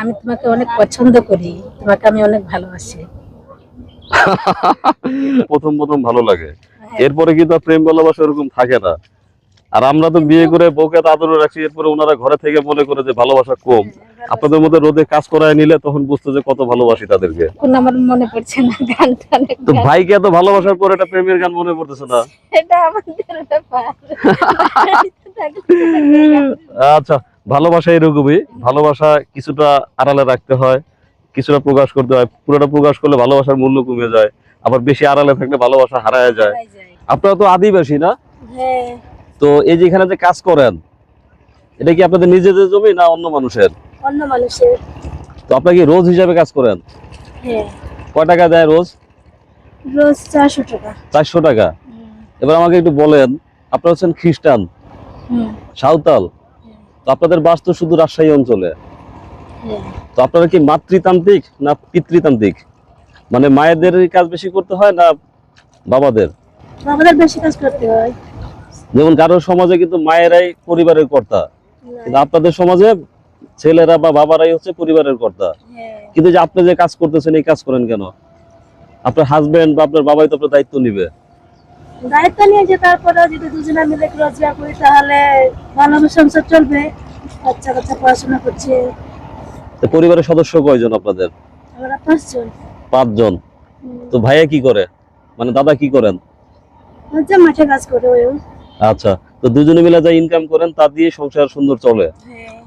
আমি তোমাকে অনেক পছন্দ করি। তোমাকে আমি অনেক ভালোবাসি। প্রথম প্রথম ভালো লাগে। এরপরে কিন্তু প্রেম ভালোবাসা এরকম থাকে না। আর আমরা তো বিয়ে করে বউকে আদরে রাখছি এরপরে ওনারা ঘরে থেকে মনে করে যে ভালোবাসা কম। আপনাদের মধ্যে রোদে কাজ করায় নিলে তখন বুঝতো যে কত ভালোবাসি তাদেরকে। আমার মনে পড়ছে না গানটা তো। ভাইকে এত ভালোবাসার পর একটা প্রেমের গান মনে পড়তেছে না। এটা আমাদের আচ্ছা ভালোবাসা এরকমই ভালোবাসা কিছুটা আড়ালে রাখতে হয় কিছুটা প্রকাশ করতে হয় পুরোটা প্রকাশ করলে ভালোবাসার মূল্য কমে যায় আবার বেশি আড়ালে থাকলে ভালোবাসা হারায় যায়। আপনারা তো আদিবাসী না? হ্যাঁ। তো এই যে এখানে যে কাজ করেন এটা কি আপনাদের নিজেদের জমি না অন্য মানুষের? অন্য মানুষের। তো আপনারা কি রোজ হিসাবে কাজ করেন? হ্যাঁ। কয় টাকা দেয় রোজ? রোজ চারশো টাকা। চারশো টাকা। এবার আমাকে একটু বলেন আপনারা হচ্ছেন খ্রিস্টান হুম। সাঁওতাল তো আপনাদের বাস তো শুধু রাজশাহী অঞ্চলে। হ্যাঁ। তো আপনারা কি মাতৃতান্ত্রিক না পিতৃতান্ত্রিক? মানে মায়েদের কাজ বেশি করতে হয় না বাবাদের? আমাদের বেশি কাজ করতে হয়। যেমন কারোর সমাজে কিন্তু মায়েরাই পরিবারের কর্তা কিন্তু আপনাদের সমাজে ছেলেরা বা বাবারাই হচ্ছে পরিবারের কর্তা। হ্যাঁ। কিন্তু যে আপনি যে কাজ করতেছেন এই কাজ করেন কেন? আপনার হাজবেন্ড বা আপনার বাবাই তো আপনার দায়িত্ব নিবে। দায়িত্ব নিয়ে যে তারপরে যদি দুজনে মিলে রোজগার করি তাহলে ভালোভাবে সংসার চলবে। বাচ্চা কাচ্চা পড়াশোনা করছে। তো পরিবারের সদস্য কয়জন আপনাদের? আমরা পাঁচজন। পাঁচজন। তো ভাইয়া কি করে? মানে দাদা কি করেন? হচ্ছে মাঠে কাজ করে আচ্ছা তো দুজনে মিলে যা ইনকাম করেন তা দিয়ে সংসার সুন্দর চলে।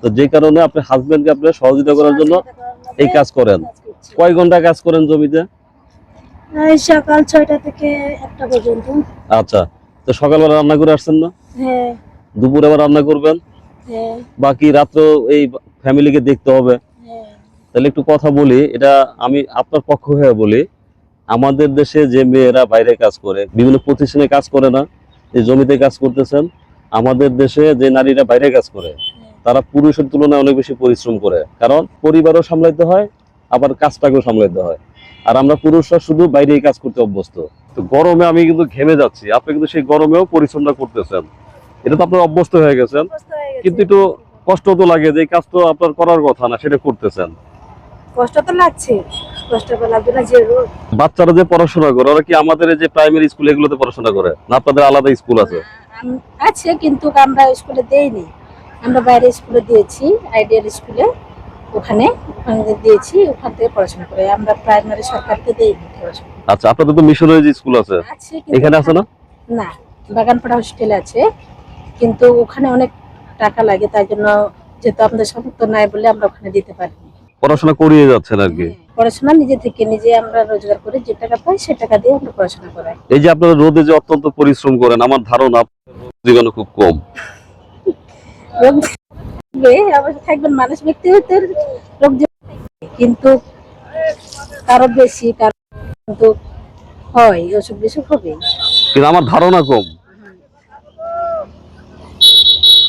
তো যে কারণে আপনি হাজবেন্ডকে আপনি সহযোগিতা করার জন্য এই কাজ করেন। কয় ঘণ্টা কাজ করেন জমিতে? সকাল ছয়টা থেকে একটা পর্যন্ত। আচ্ছা তো সকালবেলা রান্না করে আসছেন না? হ্যাঁ। দুপুরে আবার রান্না করবেন? হ্যাঁ। বাকি রাত্র এই ফ্যামিলিকে দেখতে হবে। হ্যাঁ। তাহলে একটু কথা বলি এটা আমি আপনার পক্ষ হয়ে বলি আমাদের দেশে যে মেয়েরা বাইরে কাজ করে বিভিন্ন প্রতিষ্ঠানে কাজ করে না এই জমিতে কাজ করতেছেন আমাদের দেশে যে নারীরা বাইরে কাজ করে তারা পুরুষের তুলনায় অনেক বেশি পরিশ্রম করে। কারণ পরিবারও সামলাইতে হয় আবার কাজটাকেও সামলাইতে হয়। আর আমরা পুরুষরা শুধু বাইরেই কাজ করতে অভ্যস্ত। তো গরমে আমি কিন্তু ঘেমে যাচ্ছি। আপনি কিন্তু সেই গরমেও পরিশ্রমটা করতেছেন। এটা তো আপনার অভ্যস্ত হয়ে গেছেন। কিন্তু একটু কষ্ট তো লাগে যে কাজ তো আপনার করার কথা না সেটা করতেছেন। কষ্ট তো লাগছে। কষ্ট তো লাগবে না যে বাচ্চারা যে পড়াশোনা করে ওরা কি আমাদের যে প্রাইমারি স্কুল এগুলোতে পড়াশোনা করে? না আপনাদের আলাদা স্কুল আছে? আছে কিন্তু আমরা স্কুলে দেইনি। আমরা বাইরে স্কুলে দিয়েছি আইডিয়াল স্কুলে ওখানে ওখানে দিয়েছি ওখান থেকে পড়াশোনা করে। আমরা প্রাইমারি সরকারকে পড়াশোনা আচ্ছা আপনাদের তো মিশনের যে স্কুল আছে এখানে আছে না? না বাগানপাড়া হোস্টেলে আছে। কিন্তু ওখানে অনেক টাকা লাগে তাই জন্য যেহেতু আমাদের সামর্থ্য নাই বলে আমরা ওখানে দিতে পারি পড়াশোনা করিয়ে যাচ্ছেন আর কি? পড়াশোনা নিজে থেকে নিজে আমরা রোজগার করে যে টাকা পাই সে টাকা দিয়ে আমরা পড়াশোনা করাই। এই যে আপনারা রোদে যে অত্যন্ত পরিশ্রম করেন আমার ধারণা জীবাণু খুব কম। থাকবেন মানুষ জীবাণু কিন্তু কারও বেশি, কারও কিন্তু হয় অসুখ বিসুখ হবে কিন্তু আমার ধারণা কম।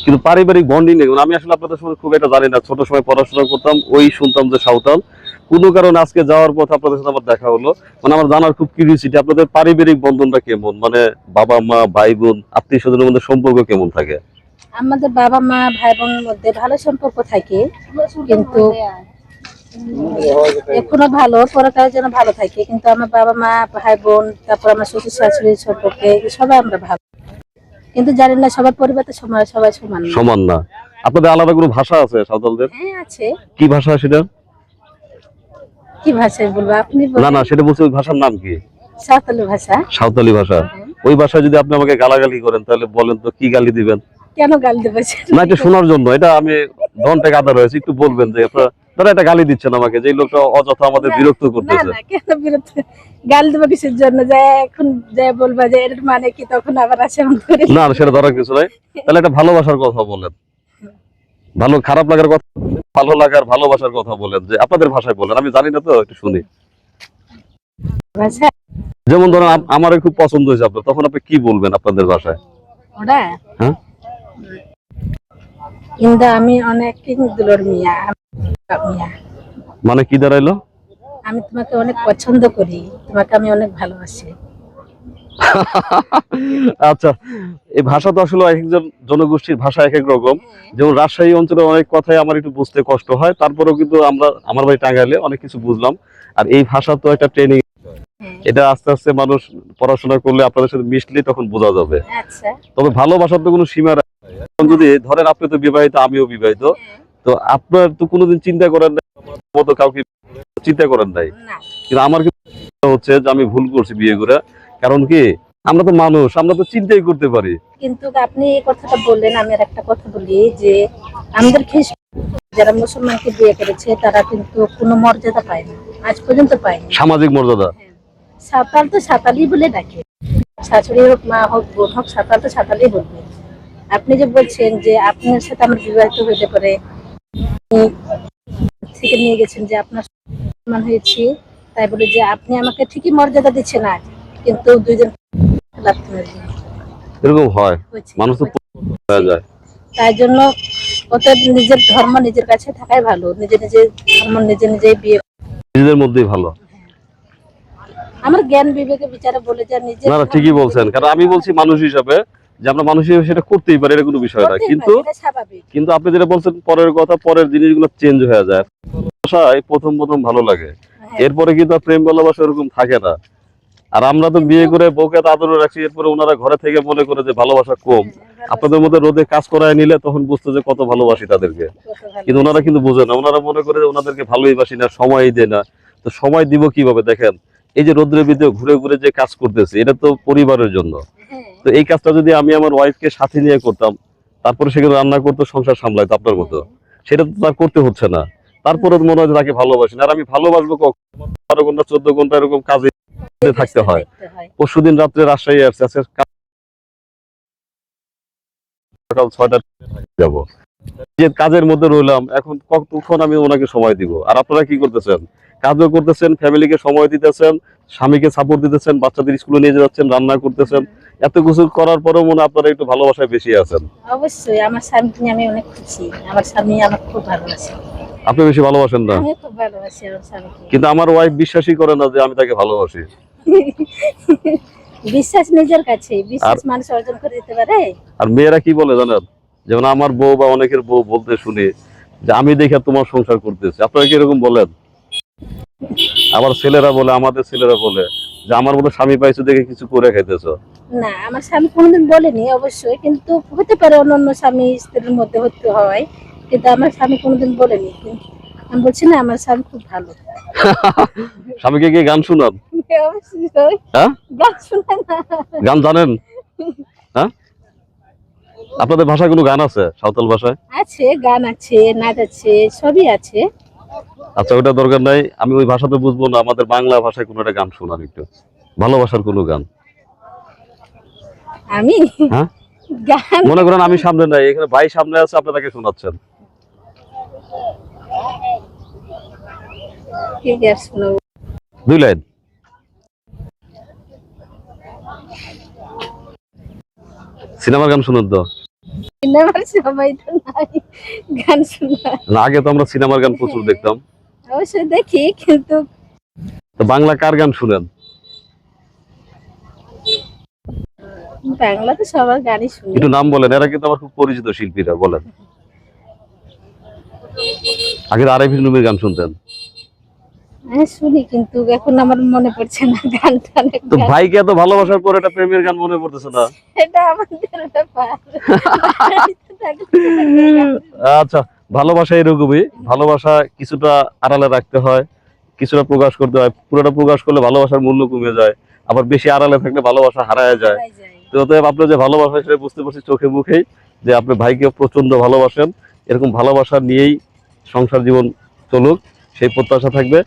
কিন্তু পারিবারিক বন্ডিং নেই। আমি আসলে আপনাদের সময় খুব একটা জানি না। ছোট সময় পড়াশোনা করতাম, ওই শুনতাম যে সাঁওতাল। কোনো কারণে আজকে যাওয়ার পথ আপনাদের সাথে আমার দেখা হলো। মানে আমার জানার খুব কিউরিয়াসিটি আপনাদের পারিবারিক বন্ধনটা কেমন? মানে বাবা মা ভাই বোন আত্মীয় স্বজনের মধ্যে সম্পর্ক কেমন থাকে? আমাদের বাবা মা ভাই বোনের মধ্যে ভালো সম্পর্ক থাকে কিন্তু এখনও ভালো পরকালে যেন ভালো থাকে। কিন্তু আমার বাবা মা ভাই বোন তারপর আমার শ্বশুর শাশুড়ির সম্পর্কে সবাই আমরা ভালো। কিন্তু জানি না সবার পরিবার তো সমান সবাই সমান সমান না। আপনাদের আলাদা কোনো ভাষা আছে সাঁওতালদের? হ্যাঁ আছে। কি ভাষা সেটা? কি ভাষায় বলব? আপনি না না সেটা বলছি ওই ভাষার নাম কি? সাঁওতালি ভাষা। সাঁওতালি ভাষা। ওই ভাষায় যদি আপনি আমাকে গালাগালি করেন তাহলে বলেন তো কি গালি দিবেন? কেন গাল না এটা শোনার জন্য। এটা আমি ঘণ্টা কাদা রয়েছে একটু বলবেন যে আপনারা তারা একটা গালি দিচ্ছেন আমাকে যে লোকটা অযথা আমাদের বিরক্ত করতেছে। না কেন বিরত গাল দেবো কিসের জন্য? যে এখন যে বলবা যে এর মানে কি তখন আবার আসে না সেটা ধরার কিছু নাই। তাহলে একটা ভালোবাসার কথা বলেন। ভালো খারাপ লাগার কথা ভালো লাগার ভালোবাসার কথা বলেন যে আপনাদের ভাষায় বলেন। আমি জানি না তো একটু শুনি। যেমন ধরেন আম- আমারও খুব পছন্দ হয়েছে আপনার তখন আপনি কি বলবেন আপনাদের ভাষায়? ওরা হ্যাঁ? কিন্তু আমি অনেক দুলোর মিয়া মিয়া। মানে কি দাঁড়াইলো? আমি তোমাকে অনেক পছন্দ করি তোমাকে আমি অনেক ভালোবাসি। আচ্ছা এই ভাষা তো আসলে একজন জনগোষ্ঠীর ভাষা এক এক রকম। যেমন রাজশাহী অঞ্চলে অনেক কথাই আমার একটু বুঝতে কষ্ট হয় তারপরেও কিন্তু আমরা আমার বাড়ি টাঙ্গাইলে অনেক কিছু বুঝলাম। আর এই ভাষা তো একটা ট্রেনিং হ্যাঁ। এটা আস্তে আস্তে মানুষ পড়াশোনা করলে আপনাদের সাথে মিশলে তখন বোঝা যাবে। আচ্ছা। তবে ভালোবাসার তো কোনো সীমা যদি ধরেন আপনি তো বিবাহিত আমিও বিবাহিত তো আপনার তো কোনোদিন চিন্তা করেন নাই? মতো কাউকে চিন্তা করেন নাই? কিন্তু আমার হচ্ছে যে আমি ভুল করছি বিয়ে করে। কারণ কি? আমরা তো মানুষ আমরা তো চিন্তাই করতে পারি। কিন্তু আপনি এই কথাটা বললেন আমি আর একটা কথা বলি যে আমাদের যারা মুসলমানকে বিয়ে করেছে তারা কিন্তু কোনো মর্যাদা পায় না। আজ পর্যন্ত পায়নি সামাজিক মর্যাদা? সাঁতাল তো সাঁতালি বলে ডাকে। শাশুড়ি হোক মা হোক বোন হোক সাঁতাল তো সাঁতালি বলবে। আপনি যে বলছেন যে আপনার সাথে আমার বিবাহিত হইলে পরে থেকে নিয়ে গেছেন যে আপনার সম্মান হয়েছি তাই বলে যে আপনি আমাকে ঠিকই মর্যাদা দিচ্ছেন আজ কিন্তু দুইজন এরকম হয়। মানুষ তো যায়। তাই জন্য অতএব নিজের ধর্ম নিজের কাছে থাকাই ভালো নিজে নিজের ধর্ম নিজে নিজেই বিয়ে নিজেদের মধ্যেই ভালো। আমার জ্ঞান বিবেকে বিচারে বলে যে নিজের না না ঠিকই বলছেন কারণ আমি বলছি মানুষ হিসাবে যে আমরা মানুষ হিসাবে সেটা করতেই পারি এটা কোনো বিষয় না। কিন্তু কিন্তু আপনি যেটা বলছেন পরের কথা পরের জিনিসগুলো চেঞ্জ হয়ে যায়। প্রথম প্রথম ভালো লাগে। হ্যাঁ। এরপরে কিন্তু আর প্রেম ভালোবাসা ওরকম থাকে না। আর আমরা তো বিয়ে করে বউকে তো আদরে রাখছি এরপরে ওনারা ঘরে থেকে মনে করে যে ভালোবাসা কম। আপনাদের মধ্যে রোদে কাজ করায় নিলে তখন বুঝতো যে কত ভালোবাসি তাদেরকে। কিন্তু ওনারা কিন্তু বোঝে না। ওনারা মনে করে যে ওনাদেরকে ভালোই বাসি না সময়ই দেয় না। তো সময় দিব কীভাবে? দেখেন এই যে রোদ্রের ভিতরে ঘুরে ঘুরে যে কাজ করতেছে এটা তো পরিবারের জন্য। হ্যাঁ, তো এই কাজটা যদি আমি আমার ওয়াইফকে সাথে নিয়ে করতাম তারপরে সেখানে রান্না করতো সংসার সামলাইতো আপনার মতো। সেটা তো তার করতে হচ্ছে না। তারপরে মনে হয় তাকে ভালোবাসি না। আর আমি ভালোবাসবো কখন? বারো ঘণ্টা চোদ্দ ঘণ্টা এরকম কাজে থাকতে হয়। থাকতে হয়। পরশুদিন রাত্রে রাজশাহী আসছে সকাল ছয়টা যাব। যে কাজের মধ্যে রইলাম এখন কতক্ষণ আমি ওনাকে সময় দিব? আর আপনারা কি করতেছেন? কাজও করতেছেন ফ্যামিলিকে সময় দিতেছেন স্বামীকে সাপোর্ট দিতেছেন বাচ্চাদের স্কুলে নিয়ে যাচ্ছেন রান্না করতেছেন। এত কিছু করার পরেও মনে আপনারা একটু ভালোবাসায় বেশি আছেন। অবশ্যই আমার স্বামীকে আমি অনেক খুশি। আমার স্বামী আমার খুব ভালোবাসে। আপনি বেশি ভালোবাসেন না? আমি খুব ভালোবাসি আমার স্বামীকে। কিন্তু আমার ওয়াইফ বিশ্বাসই করে না যে আমি তাকে ভালোবাসি। বিশ্বাস নিজের কাছে বিশ্বাস মানুষ অর্জন করে দিতে পারে। আর মেয়েরা কি বলে জানেন? যেমন আমার বউ বা অনেকের বউ বলতে শুনি যে আমি দেখে তোমার সংসার করতেছি। আপনারা কি এরকম বলেন? আবার ছেলেরা বলে আমাদের ছেলেরা বলে যে আমার মতো স্বামী পাইছো দেখে কিছু করে খাইতেছো? না আমার স্বামী কোনোদিন বলেনি অবশ্যই কিন্তু হতে পারে অন্য অন্য স্বামী স্ত্রীর মধ্যে হতে হয় কিন্তু আমার স্বামী কোনোদিন বলেনি। আমি বলছি না আমার স্বামী খুব ভালো। স্বামীকে কি গান শুনান? হ্যাঁ? গান শোনায় না। গান জানেন? হ্যাঁ? আপনাদের ভাষায় কোনো গান আছে? সাঁওতাল ভাষায়? আছে গান আছে নাচ আছে সবই আছে। আচ্ছা ওটা দরকার নাই। আমি ওই ভাষাতে বুঝব না আমাদের বাংলা ভাষায় কোনো একটা গান শোনান একটু। ভালোবাসার কোনো গান? আমি? হ্যাঁ? মনে করেন আমি সামনে নাই এখানে ভাই সামনে আছে আপনি তাকে শোনাচ্ছেন দুই লাইন। সিনেমার গান শুনুন তো। সবাই তো নাই গান শোনা আগে তো আমরা সিনেমার গান প্রচুর দেখতাম। অবশ্যই দেখি কিন্তু বাংলা কার গান শুনেন? বাংলা তো সবার গানই শুনি। একটু নাম বলেন এরা কিন্তু আমার খুব পরিচিত শিল্পীরা বলেন। আগে আরেফিন রুমির গান শুনতেন। হ্যাঁ শুনি কিন্তু এখন আমার মনে পড়ছে না গান টান তো ভাইকে এত ভালোবাসার পর প্রেমের গান মনে পড়তেছে না? এটা আমাদের ব্যাপার। আচ্ছা ভালোবাসা এরকমই ভালোবাসা কিছুটা আড়ালে রাখতে হয় কিছুটা প্রকাশ করতে হয়। পুরোটা প্রকাশ করলে ভালোবাসার মূল্য কমে যায়। আবার বেশি আড়ালে থাকলে ভালোবাসা হারায় যায়। তো অতএব আপনি যে ভালোবাসা সেটা বুঝতে পারছি চোখে মুখেই যে আপনি ভাইকে প্রচণ্ড ভালোবাসেন। এরকম ভালোবাসা নিয়েই সংসার জীবন চলুক সেই প্রত্যাশা থাকবে।